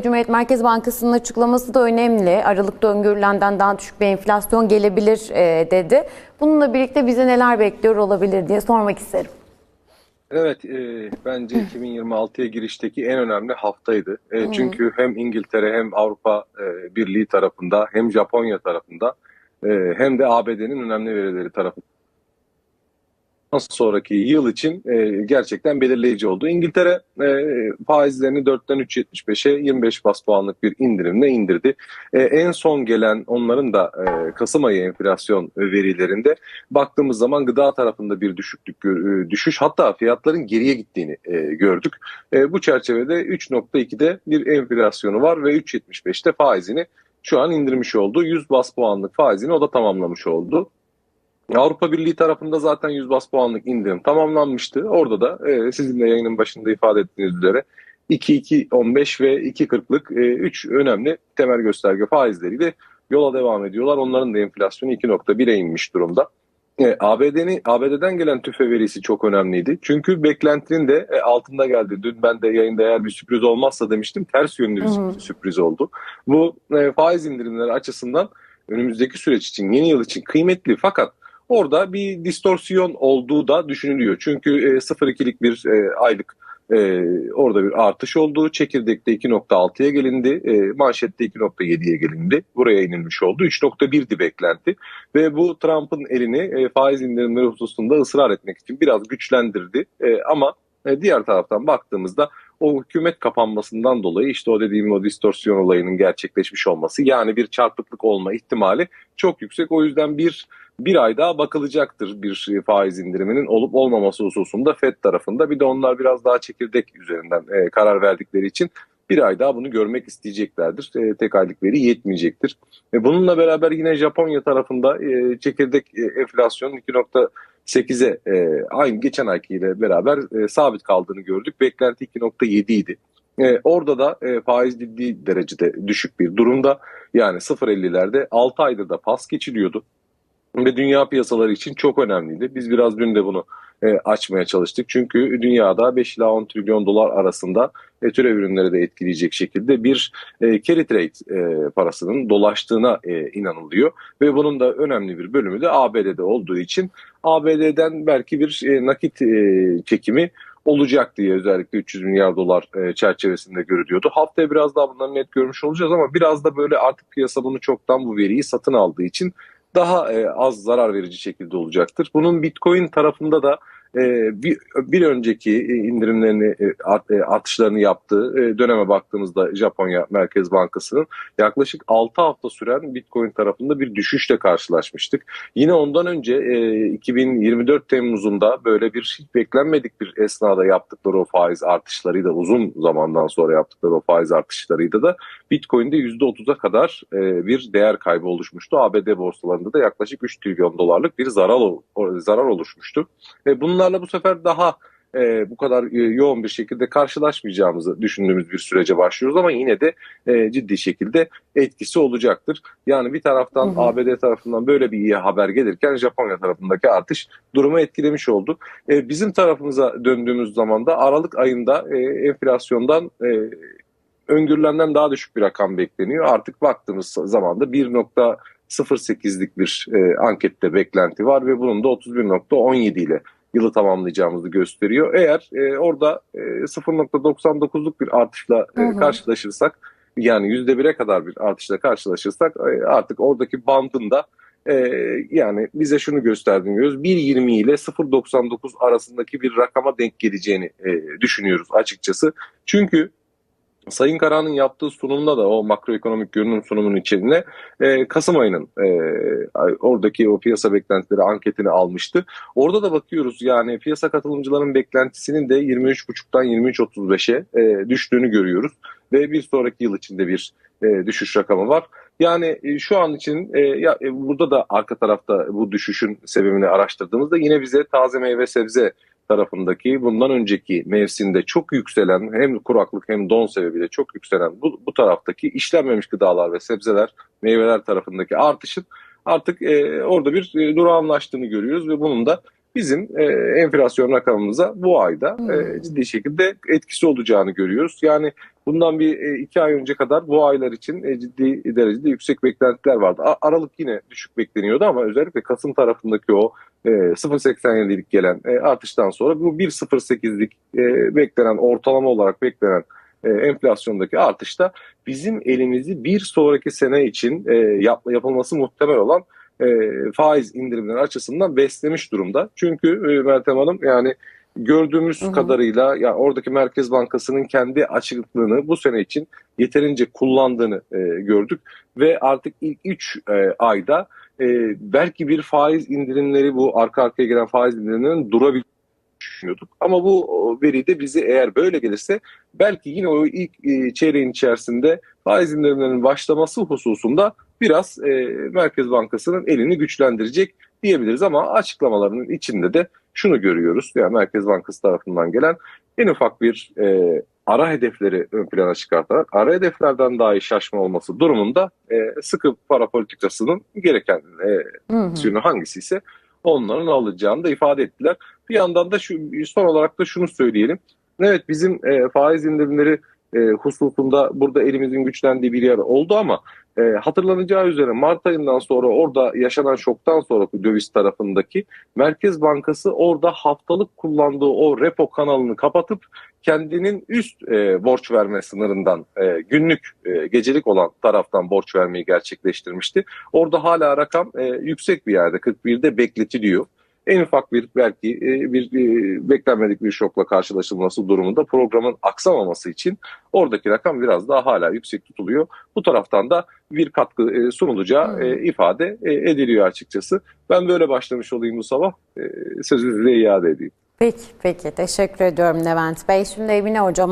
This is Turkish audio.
Cumhuriyet Merkez Bankası'nın açıklaması da önemli. Aralıkta öngörülenden daha düşük bir enflasyon gelebilir e, dedi. Bununla birlikte bize neler bekliyor olabilir diye sormak isterim. Evet, e, bence 2026'ya girişteki en önemli haftaydı. E, çünkü hem İngiltere hem Avrupa e, Birliği tarafında hem Japonya tarafında e, hem de ABD'nin önemli verileri tarafından sonraki yıl için e, gerçekten belirleyici oldu. İngiltere e, faizlerini 4'ten 3.75'e 25 bas puanlık bir indirimle indirdi. E, en son gelen onların da e, Kasım ayı enflasyon verilerinde baktığımız zaman gıda tarafında bir düşüklük e, düşüş hatta fiyatların geriye gittiğini e, gördük. E, bu çerçevede 3.2'de bir enflasyonu var ve 3.75'te faizini şu an indirmiş oldu. 100 bas puanlık faizini o da tamamlamış oldu. Avrupa Birliği tarafında zaten 100 bas puanlık indirim tamamlanmıştı. Orada da e, sizin de yayının başında ifade ettiğiniz üzere 2-2-15 ve 2.40'lık 3 önemli temel gösterge faizleriyle yola devam ediyorlar. Onların da enflasyonu 2.1'e inmiş durumda. E, ABD'nin ABD'den gelen tüfe verisi çok önemliydi. Çünkü beklentinin de e, altında geldi. Dün ben de yayında eğer bir sürpriz olmazsa demiştim. Ters yönlü bir Hı hı. sürpriz oldu. Bu e, faiz indirimleri açısından önümüzdeki süreç için, yeni yıl için kıymetli fakat orada bir distorsiyon olduğu da düşünülüyor. Çünkü e, 0.2'lik bir e, aylık e, orada bir artış oldu. Çekirdekte 2.6'ya gelindi. E, manşette 2.7'ye gelindi. Buraya inilmiş oldu. 3.1'di beklenti. Ve bu Trump'ın elini e, faiz indirimleri hususunda ısrar etmek için biraz güçlendirdi. E, ama e, diğer taraftan baktığımızda o hükümet kapanmasından dolayı işte o dediğim o distorsiyon olayının gerçekleşmiş olması yani bir çarpıklık olma ihtimali çok yüksek. O yüzden bir bir ay daha bakılacaktır bir faiz indiriminin olup olmaması hususunda FED tarafında. Bir de onlar biraz daha çekirdek üzerinden e, karar verdikleri için bir ay daha bunu görmek isteyeceklerdir. E, tek aylık veri yetmeyecektir. E, bununla beraber yine Japonya tarafında e, çekirdek e, enflasyon 2.8'e e, aynı geçen aykiyle beraber e, sabit kaldığını gördük. Beklenti 2.7 idi. E, orada da e, faiz ciddi derecede düşük bir durumda. Yani 0.50'lerde 6 aydır da pas geçiliyordu ve dünya piyasaları için çok önemliydi. Biz biraz dün de bunu e, açmaya çalıştık. Çünkü dünyada 5 ila 10 trilyon dolar arasında e, türev ürünleri de etkileyecek şekilde bir e, carry trade e, parasının dolaştığına e, inanılıyor. Ve bunun da önemli bir bölümü de ABD'de olduğu için ABD'den belki bir e, nakit e, çekimi olacak diye özellikle 300 milyar dolar e, çerçevesinde görülüyordu. Haftaya biraz daha bunları net görmüş olacağız ama biraz da böyle artık piyasa bunu çoktan bu veriyi satın aldığı için daha e, az zarar verici şekilde olacaktır. Bunun Bitcoin tarafında da bir, bir önceki indirimlerini e, e, artışlarını yaptığı e, döneme baktığımızda Japonya Merkez Bankası'nın yaklaşık 6 hafta süren Bitcoin tarafında bir düşüşle karşılaşmıştık. Yine ondan önce e, 2024 Temmuz'unda böyle bir hiç beklenmedik bir esnada yaptıkları o faiz artışlarıyla uzun zamandan sonra yaptıkları o faiz artışlarıyla da Bitcoin'de %30'a kadar bir değer kaybı oluşmuştu. ABD borsalarında da yaklaşık 3 trilyon dolarlık bir zarar zarar oluşmuştu. Ve bunlarla bu sefer daha e, bu kadar e, yoğun bir şekilde karşılaşmayacağımızı düşündüğümüz bir sürece başlıyoruz ama yine de e, ciddi şekilde etkisi olacaktır. Yani bir taraftan Hı hı. ABD tarafından böyle bir iyi haber gelirken Japonya tarafındaki artış durumu etkilemiş oldu. E, bizim tarafımıza döndüğümüz zaman da Aralık ayında e, enflasyondan e, öngörülenden daha düşük bir rakam bekleniyor. Artık baktığımız zaman da 1.08'lik bir e, ankette beklenti var ve bunun da 31.17 ile yılı tamamlayacağımızı gösteriyor. Eğer e, orada e, 0.99'luk bir artışla e, karşılaşırsak yani %1'e kadar bir artışla karşılaşırsak e, artık oradaki bandın da e, yani bize şunu gösterdiğini görüyoruz. 1.20 ile 0.99 arasındaki bir rakama denk geleceğini e, düşünüyoruz açıkçası. Çünkü Sayın Karahan'ın yaptığı sunumda da o makroekonomik görünüm sunumunun içine e, Kasım ayının e, oradaki o piyasa beklentileri anketini almıştı. Orada da bakıyoruz yani piyasa katılımcıların beklentisinin de 23.5'tan 23.35'e e, düştüğünü görüyoruz. Ve bir sonraki yıl içinde bir e, düşüş rakamı var. Yani e, şu an için e, ya, e, burada da arka tarafta bu düşüşün sebebini araştırdığımızda yine bize taze meyve sebze tarafındaki bundan önceki mevsimde çok yükselen hem kuraklık hem don sebebiyle çok yükselen bu, bu taraftaki işlenmemiş gıdalar ve sebzeler meyveler tarafındaki artışın artık e, orada bir e, durağanlaştığını görüyoruz ve bunun da bizim e, enflasyon rakamımıza bu ayda e, ciddi şekilde etkisi olacağını görüyoruz. Yani bundan bir e, iki ay önce kadar bu aylar için e, ciddi derecede yüksek beklentiler vardı. Aralık yine düşük bekleniyordu ama özellikle Kasım tarafındaki o e, 0.87'lik gelen e, artıştan sonra bu 1.08'lik e, beklenen ortalama olarak beklenen enflasyondaki artışta bizim elimizi bir sonraki sene için yap, yapılması muhtemel olan faiz indirimleri açısından beslemiş durumda. Çünkü Meltem Hanım yani gördüğümüz Hı hı. kadarıyla ya oradaki Merkez Bankası'nın kendi açıklığını bu sene için yeterince kullandığını e, gördük ve artık ilk 3 ayda e, belki bir faiz indirimleri bu arka arkaya gelen faiz indirimlerinin durabileceğini düşünüyorduk. Ama bu veri de bizi eğer böyle gelirse belki yine o ilk e, çeyreğin içerisinde faiz indirimlerinin başlaması hususunda biraz e, Merkez Bankası'nın elini güçlendirecek diyebiliriz ama açıklamalarının içinde de şunu görüyoruz. Yani Merkez Bankası tarafından gelen en ufak bir e, ara hedefleri ön plana çıkartarak ara hedeflerden dahi şaşma olması durumunda e, sıkı para politikasının gereken e, Hı hı. aksiyonu hangisi ise onların alacağını da ifade ettiler. Bir yandan da şu son olarak da şunu söyleyelim. Evet bizim e, faiz indirimleri e, hususunda burada elimizin güçlendiği bir yer oldu ama e, hatırlanacağı üzere Mart ayından sonra orada yaşanan şoktan sonra döviz tarafındaki Merkez Bankası orada haftalık kullandığı o repo kanalını kapatıp kendinin üst e, borç verme sınırından e, günlük e, gecelik olan taraftan borç vermeyi gerçekleştirmişti. Orada hala rakam e, yüksek bir yerde 41'de bekletiliyor. En ufak bir belki e, bir e, beklenmedik bir şokla karşılaşılması durumunda programın aksamaması için oradaki rakam biraz daha hala yüksek tutuluyor. Bu taraftan da bir katkı e, sunulacağı Hmm. ifade ediliyor açıkçası. Ben böyle başlamış olayım bu sabah. Sözü size iade edeyim. Peki, peki. Teşekkür ediyorum Levent Bey. Şimdi Emine Hocam